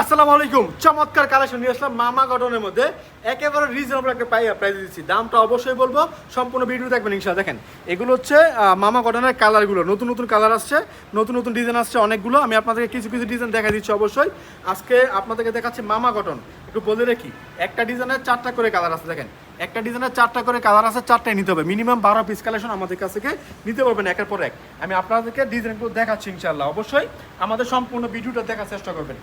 আসসালামু আলাইকুম। চমৎকার কালেকশন নিয়ে আসলাম মামা গঠনের মধ্যে। একেবারে রিজনেবল একটা পাই প্রাইস দিচ্ছি। দামটা অবশ্যই বলব, সম্পূর্ণ ভিডিও দেখবেন ইনশাল্লাহ দেখেন, এগুলো হচ্ছে মামা গঠনের কালারগুলো নতুন নতুন কালার আসছে, নতুন নতুন ডিজাইন আসছে অনেকগুলো। আমি আপনাদেরকে কিছু কিছু ডিজাইন দেখা দিচ্ছি অবশ্যই। আজকে আপনাদেরকে দেখাচ্ছি মামা গঠন। একটু বলে রাখি একটা ডিজাইনের চারটা করে কালার আছে, দেখেন। একটা ডিজাইনের চারটা করে কালার আছে, চারটাই নিতে হবে। মিনিমাম বারো পিস কালেকশন আমাদের কাছ থেকে নিতে পারবেন একের পর এক। আমি আপনাদেরকে ডিজাইনগুলো দেখাচ্ছি ইনশাল্লাহ অবশ্যই আমাদের সম্পূর্ণ ভিডিওটা দেখার চেষ্টা করবেন।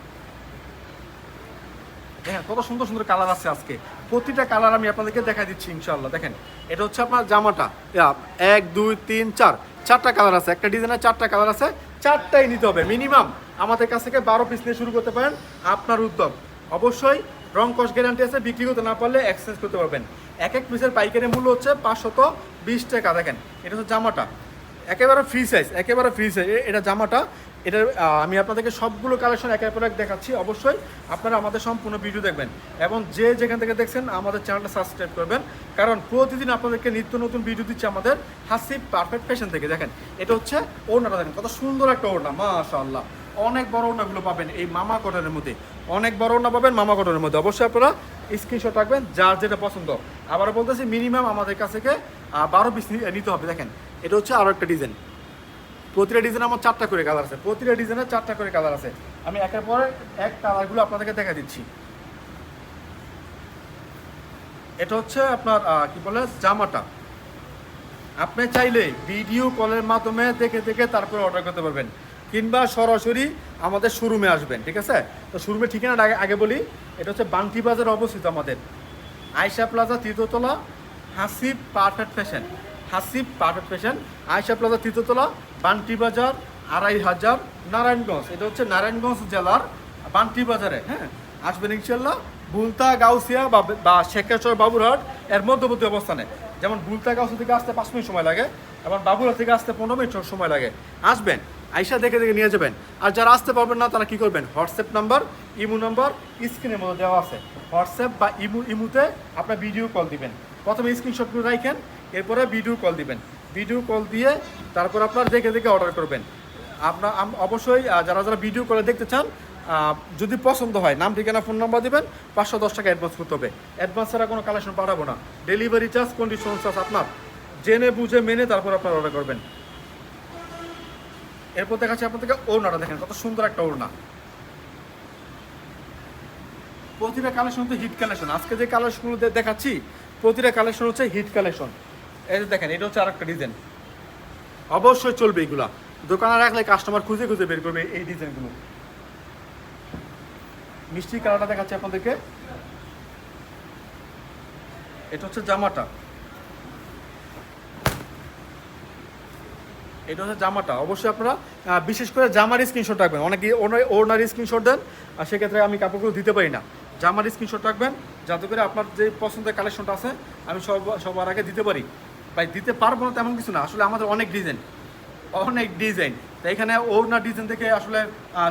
দেখেন, কত সুন্দর সুন্দর কালার আছে আজকে। প্রতিটা কালার আমি আপনাদেরকে দেখা দিচ্ছি ইনশাল্লাহ দেখেন, এটা হচ্ছে আপনার জামাটা। এক, দুই, তিন, চার। চারটা কালার আছে, একটা ডিজাইনের চারটা কালার আছে, চারটাই নিতে হবে মিনিমাম। আমাদের কাছ থেকে বারো পিস নিয়ে শুরু করতে পারেন, আপনার উদ্যোগ অবশ্যই রং কস গ্যারান্টি আছে, বিক্রি করতে না পারলে এক্সচেঞ্জ করতে পারবেন। এক এক পিসের পাইকারি মূল্য হচ্ছে পাঁচশত বিশ টাকা। দেখেন, এটা হচ্ছে জামাটা। একেবারে ফ্রি সাইজ একেবারে ফ্রি সাইজ এটা জামাটা, এটার আমি আপনাদেরকে সবগুলো কালেকশন একের পর এক দেখাচ্ছি। অবশ্যই আপনারা আমাদের সম্পূর্ণ ভিডিও দেখবেন এবং যে যেখান থেকে দেখছেন আমাদের চ্যানেলটা সাবস্ক্রাইব করবেন। কারণ প্রতিদিন আপনাদেরকে নিত্য নতুন ভিডিও দিচ্ছে আমাদের হাসি পারফেক্ট ফ্যাশন থেকে। দেখেন, এটা হচ্ছে ওড়নাটা দেখেন, কত সুন্দর একটা ওড়না, মাশাআল্লাহ। অনেক বড় ওড়নাগুলো পাবেন এই মামা কটনের মধ্যে। অনেক বড় ওড়না পাবেন মামা কটনের মধ্যে। অবশ্যই আপনারা স্ক্রিনশট রাখবেন, যার যেটা পছন্দ। আবার বলতেছি মিনিমাম আমাদের কাছ থেকে বারো পিস নিতে হবে। দেখেন এটা হচ্ছে আরও একটা ডিজাইন প্রতিটা ডিজাইন আমার চারটা করে কালার আছে। প্রতিটা ডিজাইনের চারটা করে কালার আছে। আমি একের পর এক কালারগুলো আপনাদেরকে দেখা দিচ্ছি। এটা হচ্ছে আপনার কি বলে, জামাটা। আপনি চাইলে ভিডিও কলের মাধ্যমে দেখে দেখে তারপরে অর্ডার করতে পারবেন। কিংবা সরাসরি আমাদের শোরুমে আসবেন, ঠিক আছে? তো শোরুমে ঠিকানাটা আগে আগে বলি। এটা হচ্ছে বান্টি বাজার অবস্থিত আমাদের। আয়সা plaza, তৃতীয়তলা, Hasib Perfect Fashion Hasib Perfect Fashion Ayesha Plaza তৃতীয়তলা Banti Bazar, আড়াই হাজার, নারায়ণগঞ্জ। এটা হচ্ছে নারায়ণগঞ্জ জেলার বান্টি বাজারে হ্যাঁ? আসবেন ইনশাল্লাহ বুলতা, গাউসিয়া বা শেখেশ্বর, বাবুরহাট, এর মধ্যবর্তী অবস্থানে। যেমন বুলতা, গাউসিয়া থেকে আসতে পাঁচ মিনিট সময় লাগে এবং বাবুরহাট থেকে আসতে পনেরো মিনিট সময় লাগে। আসবেন আইসা দেখে দেখে নিয়ে যাবেন। আর যারা আসতে পারবেন না, তারা কি করবেন? হোয়াটসঅ্যাপ নাম্বার, ইমু নাম্বার, স্ক্রিনের মধ্যে দেওয়া আছে। হোয়াটসঅ্যাপ বা ইমু, ইমুতে আপনার ভিডিও কল দিবেন। প্রথমে স্ক্রিনশটগুলো রাখেন, এরপরে ভিডিও কল দিবেন। ভিডিও কল দিয়ে তারপর আপনার দেখে দেখে অর্ডার করবেন। আপনার অবশ্যই যারা যারা ভিডিও করে দেখতে চান যদি পছন্দ হয়, নাম, ঠিকানা ফোন নাম্বার দিবেন, পাঁচশো দশ টাকা অ্যাডভান্স করতে হবে। অ্যাডভান্স ছাড়া কোনো কালেকশন পাঠাবো না। ডেলিভারি চার্জ কন্ডিশন চার্জ আপনার। জেনে, বুঝে, মেনে তারপর আপনার অর্ডার করবেন। এরপর দেখাচ্ছি আপনাদেরকে ওড়নাটা দেখেন, কত সুন্দর একটা ওড়না। প্রতিটা কালেকশন হচ্ছে হিট কালেকশন আজকে যে কালেকশনগুলো দেখাচ্ছি প্রতিটা কালেকশন হচ্ছে হিট কালেকশন এই যে দেখেন, এটা হচ্ছে আরেকটা ডিজাইন অবশ্যই চলবে এগুলা। দোকানে রাখলে কাস্টমার খুঁজে খুঁজে বের করবে এই ডিজাইনগুলো মিষ্টি কালারটা দেখাচ্ছি আপনাদেরকে। এটা হচ্ছে জামাটা। এটা হচ্ছে জামাটা। অবশ্যই আপনারা বিশেষ করে জামার স্ক্রিনশট রাখবেন। অনেকে ওনার ওনার স্ক্রিনশট দেন, আর সেক্ষেত্রে আমি কাপড়গুলো দিতে পারি না। জামার স্ক্রিনশট রাখবেন, যাতে করে আপনার যে পছন্দের কালেকশনটা আছে, আমি সব, সবার আগে দিতে পারি। ভাই, দিতে পারব না তেমন কিছু না। আসলে আমাদের অনেক ডিজাইন অনেক ডিজাইন তাই এখানে ওনার ডিজাইন থেকে আসলে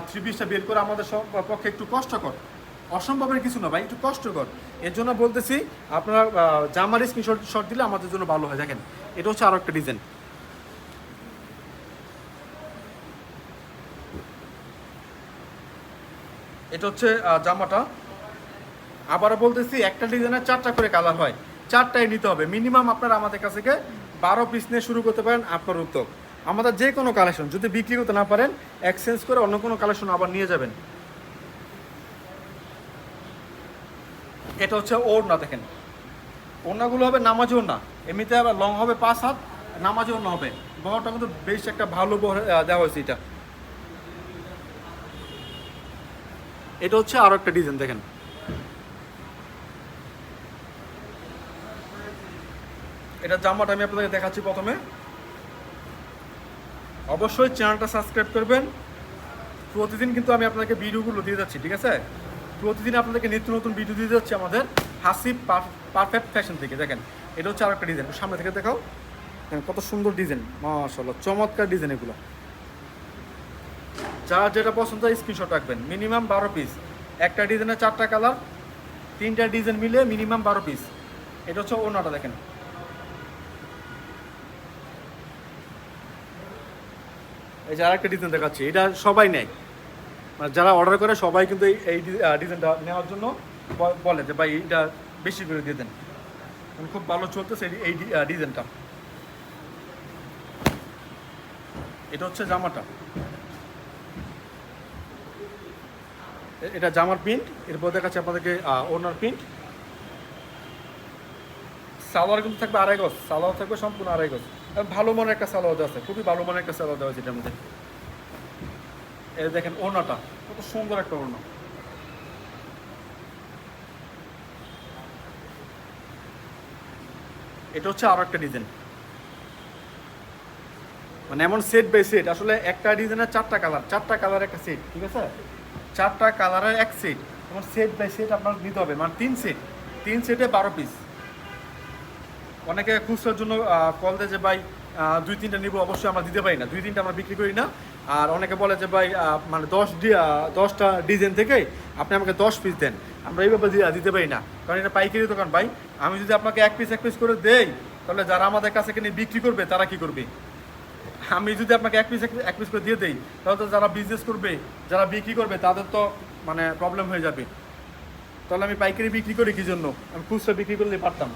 থ্রি পিসটা বের করে আমাদের সব পক্ষে একটু কষ্টকর। অসম্ভবের কিছু না ভাই, একটু কষ্টকর। এর জন্য বলতেছি, আপনারা জামার স্ক্রিনশট শট দিলে আমাদের জন্য ভালো হয়। দেখেন, এটা হচ্ছে আরও একটা ডিজাইন এটা হচ্ছে জামাটা। আবারও বলতেছি, একটা ডিজাইনের চারটা করে কালার হয়। চারটাই নিতে হবে। মিনিমাম আপনারা আমাদের কাছ থেকে বারো পিস নিয়ে শুরু করতে পারেন আপনার উদ্যোগ। আমাদের যে কোনো কালেকশন যদি বিক্রি করতে না পারেন এক্সচেঞ্জ করে অন্য কোনো কালেকশন আবার নিয়ে যাবেন। এটা হচ্ছে ওড়না দেখেন। ওড়নাগুলো হবে নামাজি ওড়না। এমনিতে আবার লং হবে পাঁচ হাত, নামাজি ওড়না হবে। বহরটা কিন্তু বেশ একটা ভালো দেওয়া হয়েছে এটা। এটা হচ্ছে আরও একটা ডিজাইন দেখেন। এটা জামাটা আমি আপনাদের দেখাচ্ছি প্রথমে। অবশ্যই চ্যানেলটা সাবস্ক্রাইব করবেন। প্রতিদিন কিন্তু আমি আপনাদেরকে ভিডিওগুলো দিয়ে যাচ্ছি, ঠিক আছে? প্রতিদিন আপনাদেরকে নিত্য নতুন ভিডিও দিয়ে যাচ্ছি আমাদের হাসি পারফেক্ট ফ্যাশন থেকে, দেখেন? এটা হচ্ছে আর একটা ডিজাইন সামনে থেকে দেখাও। দেখেন কত সুন্দর ডিজাইন মাশাআল্লাহ, চমৎকার ডিজাইন এগুলো। যার যেটা পছন্দ হয় স্ক্রিনশট রাখবেন মিনিমাম বারো পিস একটা ডিজাইনের চারটা কালার তিনটা ডিজাইন মিলে মিনিমাম বারো পিস এটা হচ্ছে ওনাটা দেখেন। এই যে আরেকটা ডিজাইন দেখাচ্ছি, এটা সবাই নেয়। মানে যারা অর্ডার করে, সবাই কিন্তু এই- ডিজাইনটা নেওয়ার জন্য বলে যে, ভাই এইটা বেশি করে দিয়ে দেন। মানে খুব ভালো চলতেছে এই- ডিজাইনটা এটা হচ্ছে জামাটা। এটা জামার প্রিন্ট এরপর দেখাচ্ছে আপনাদেরকে ওনার প্রিন্ট সালোয়ার কিন্তু থাকবে আড়াই গজ, সালোয়ার থাকবে সম্পূর্ণ আড়াই গজ। ভালো মানের একটা সালোয়ার আছে, খুবই ভালো মানের একটা সালোয়ার দেওয়া আছে এটার মধ্যে। এই দেখেন ওনাটা কত সুন্দর একটা ওনা এটা হচ্ছে আরও একটা ডিজাইন। মানে এমন সেট বাই সেট আসলে একটা ডিজাইনের চারটা কালার চারটা কালার একটা সেট ঠিক আছে? চারটা কালারের এক সেট এমন সেট বাই সেট আপনার নিতে হবে মানে তিন সেট তিন সেটে বারো পিস অনেকে খুচরার জন্য কল দেয় যে, ভাই দুই তিনটা নিব, অবশ্যই আমরা দিতে পারি না। দুই তিনটা আমরা বিক্রি করি না। আর অনেকে বলে যে, ভাই মানে দশ দশটা ডিজাইন থেকে আপনি আমাকে দশ পিস দেন। আমরা এইভাবে দিতে পারি না। কারণ এটা পাইকারি দোকান, ভাই। আমি যদি আপনাকে এক পিস এক পিস করে দেই, তাহলে যারা আমাদের কাছে কিনে বিক্রি করবে, তারা কি করবে? আমি যদি আপনাকে এক পিস এক পিস করে দিয়ে দেই, তাহলে তো যারা বিজনেস করবে, যারা বিক্রি করবে, তাদের তো মানে প্রবলেম হয়ে যাবে। তাহলে আমি পাইকারি বিক্রি করি কি জন্য? আমি খুচরা বিক্রি করলে পারতাম।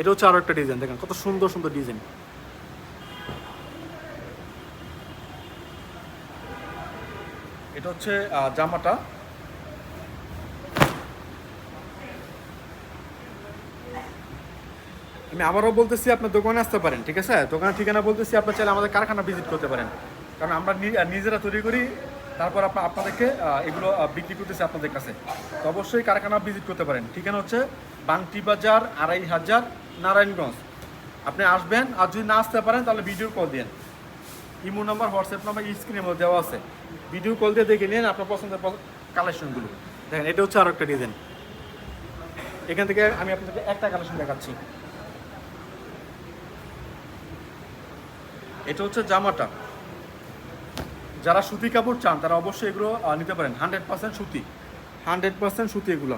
এটা হচ্ছে আরও একটা ডিজাইন দেখেন কত সুন্দর সুন্দর ডিজাইন এটা হচ্ছে জামাটা। আমি আবারও বলতেছি, আপনার দোকানে আসতে পারেন, ঠিক আছে? দোকানের ঠিকানা বলতেছি আপনার চাইলে আমাদের কারখানা ভিজিট করতে পারেন। কারণ আমরা নিজেরা তৈরি করি, তারপর আপনার আপনাদেরকে এগুলো বিক্রি করতেছি আপনাদের কাছে। তো অবশ্যই কারখানা ভিজিট করতে পারেন। ঠিকানা হচ্ছে বাংটি বাজার আড়াই হাজার নারায়ণগঞ্জ। আপনি আসবেন, আর যদি না আসতে পারেন, তাহলে ভিডিও কল দিন ইমো নাম্বার হোয়াটসঅ্যাপ নাম্বার স্ক্রিনের মধ্যে দেওয়া আছে। ভিডিও কল দিয়ে দেখে নিন আপনার পছন্দের কালেকশনগুলো দেখেন, এটা হচ্ছে আরও একটা ডিজাইন এখান থেকে আমি আপনাদেরকে একটা কালেকশন দেখাচ্ছি। এটা হচ্ছে জামাটা। যারা সুতি কাপড় চান, তারা অবশ্যই এগুলো নিতে পারেন। হান্ড্রেড পার্সেন্ট সুতি। হান্ড্রেড পার্সেন্ট সুতি এগুলো।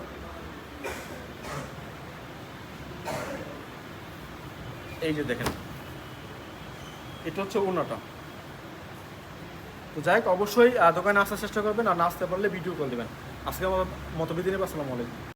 এই যে দেখেন। এটা হচ্ছে ওনাটা তো যাই হোক, অবশ্যই দোকানে আসার চেষ্টা করবেন আর না আসতে পারলে ভিডিও কল দেবেন। আজকে আমার মতো বিদিনে আসসালামু আলাইকুম।